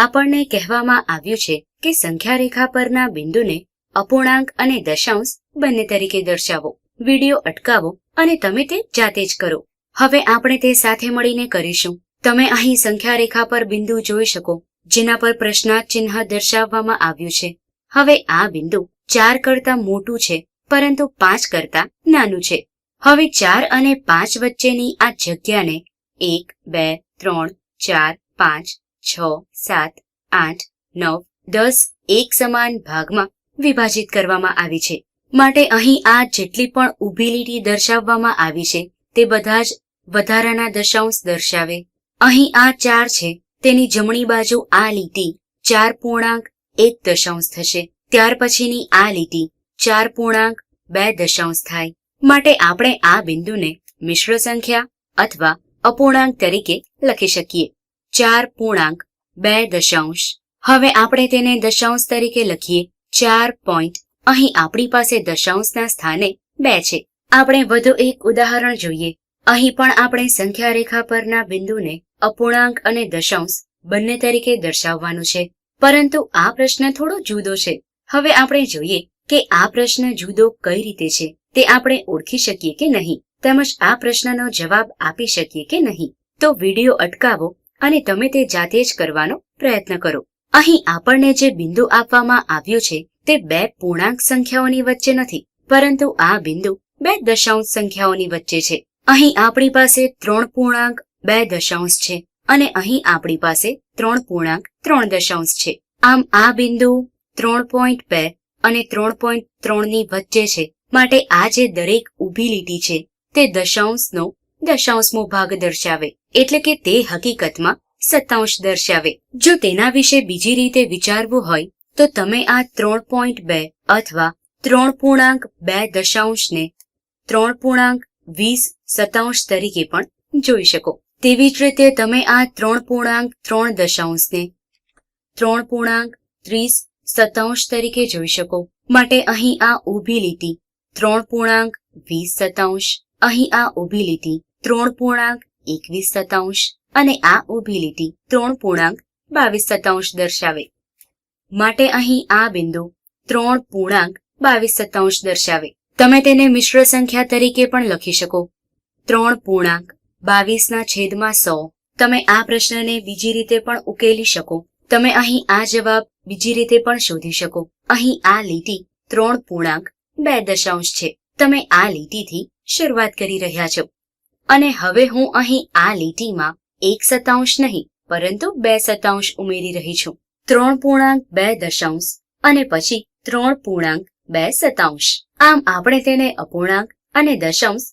આપણને કહેવામાં આવ્યું છે કે સંખ્યા રેખા પરના બિંદુને અપૂર્ણાંક અને દશાંશ બંને તરીકે દર્શાવો. વિડિયો અટકાવો અને તમે તે જાતે જ કરો. હવે આપણે તે સાથે મળીને કરીશું. તમે અહીં સંખ્યા રેખા પર બિંદુ જોઈ શકો, જેના પર પ્રશ્નાર્થ ચિહ્ન દર્શાવવામાં આવ્યું છે. હવે આ બિંદુ ચાર કરતા મોટું છે, પરંતુ પાંચ કરતા નાનું છે. હવે ચાર અને પાંચ વચ્ચેની આ જગ્યાને એક, બે, ત્રણ, ચાર, પાંચ છ, સાત, આઠ, નવ, દસ એક સમાન ભાગમાં વિભાજિત કરવામાં આવી છે. માટે અહીં આ જેટલી પણ ઊભી લીટી દર્શાવવામાં આવી છે, તે બધા જ વધારાના દશાંશ દર્શાવે. અહીં આ ચાર છે, તેની જમણી બાજુ આ લીટી ચાર પૂર્ણાંક એક દશાંશ થશે. ત્યાર પછીની આ લીટી ચાર પૂર્ણાંક બે દશાંશ થાય. માટે આપણે આ બિંદુને મિશ્ર સંખ્યા અથવા અપૂર્ણાંક તરીકે લખી શકીએ. ચાર પૂર્ણાંક, બે દશાંશ. હવે આપણે તેને દશાંશ તરીકે લખીએ. ચાર પોઈન્ટ. અહીં આપણી પાસે દશાંશના સ્થાને બે છે. આપણે વધુ એક ઉદાહરણ જોઈએ. અહીં પણ આપણે સંખ્યા રેખા પરના બિંદુને અપૂર્ણાંક અને દશાંશ બંને તરીકે દર્શાવવાનું છે. પરંતુ આ પ્રશ્ન થોડો જુદો છે. હવે આપણે જોઈએ કે આ પ્રશ્ન જુદો કઈ રીતે છે. તે આપણે ઓળખી શકીએ કે નહીં. તેમજ આ પ્રશ્નનો જવાબ આપી શકીએ કે નહીં. તો વીડિયો અટકાવો. અને તમે તે જાતે જ કરવાનો પ્રયત્ન કરો. અહીં આપણને જે બિંદુ આપવામાં આવ્યું છે, તે બે પૂર્ણાંક સંખ્યાઓની વચ્ચે નથી, પરંતુ આ બિંદુ બે દશાંશ સંખ્યાઓની વચ્ચે છે. અહીં આપણી પાસે ત્રણ પૂર્ણાંક, બે દશાંશ છે, અને અહીં આપણી પાસે ત્રણ પૂર્ણાંક, ત્રણ દશાંશ છે. આમ આ બિંદુ ત્રણ પોઈન્ટ બે અને ત્રણ પોઈન્ટ ત્રણની વચ્ચે છે, માટે આ જે દરેક ઊભી લીટી છે, તે દશાંશનો દશાંશમો ભાગ દર્શાવે, એટલે કે તે હકીકતમાં સત્તાંશ દર્શાવે. જો તેના વિશે બીજી રીતે વિચારવું હોય, તો તમે આ ત્રણ પોઈન્ટ બે અથવા ત્રણ પૂર્ણાંક બે દશાંશને ત્રણ પૂર્ણાંક વીસ સતાંશ તરીકે પણ જોઈ શકો. તેવી જ રીતે તમે આ ત્રણ પૂર્ણાંક ત્રણ દશાંશને ત્રણ પૂર્ણાંક ત્રીસ સતાંશ તરીકે જોઈ શકો. માટે અહીં આ ઊભી લીટી ત્રણ પૂર્ણાંક વીસ સતાંશ અહીં આ ઊભી લીટી ત્રણ પૂર્ણાંક, એકવીસ સતાંશ અને આ ઊભી લીટી ત્રણ પૂર્ણાંક, બાવીસ સતાંશ દર્શાવે. માટે અહીં આ બિંદુ ત્રણ પૂર્ણાંક, બાવીસ સતાંશ દર્શાવે. તમે તેને મિશ્ર સંખ્યા તરીકે પણ લખી શકો. ત્રણ પૂર્ણાંક, બાવીસના છેદમાં સો. તમે આ પ્રશ્નને બીજી રીતે પણ ઉકેલી શકો. તમે અહીં આ જવાબ બીજી રીતે પણ શોધી શકો. અહીં આ લીટી ત્રણ પૂર્ણાંક, બે દશાંશ છે. તમે આ લીટીથી શરૂઆત કરી રહ્યા છો. અને હવે હું અહીં આ લીટીમાં એક સતાંશ નહીં, પરંતુ બે સતાંશ ઉમેરી રહી છું. ત્રણ પૂર્ણાંક બે દશાંશ અને પછી ત્રણ પૂર્ણાંક બે સતાંશ આમ આપણે તેને અપૂર્ણાંક અને દશાંશ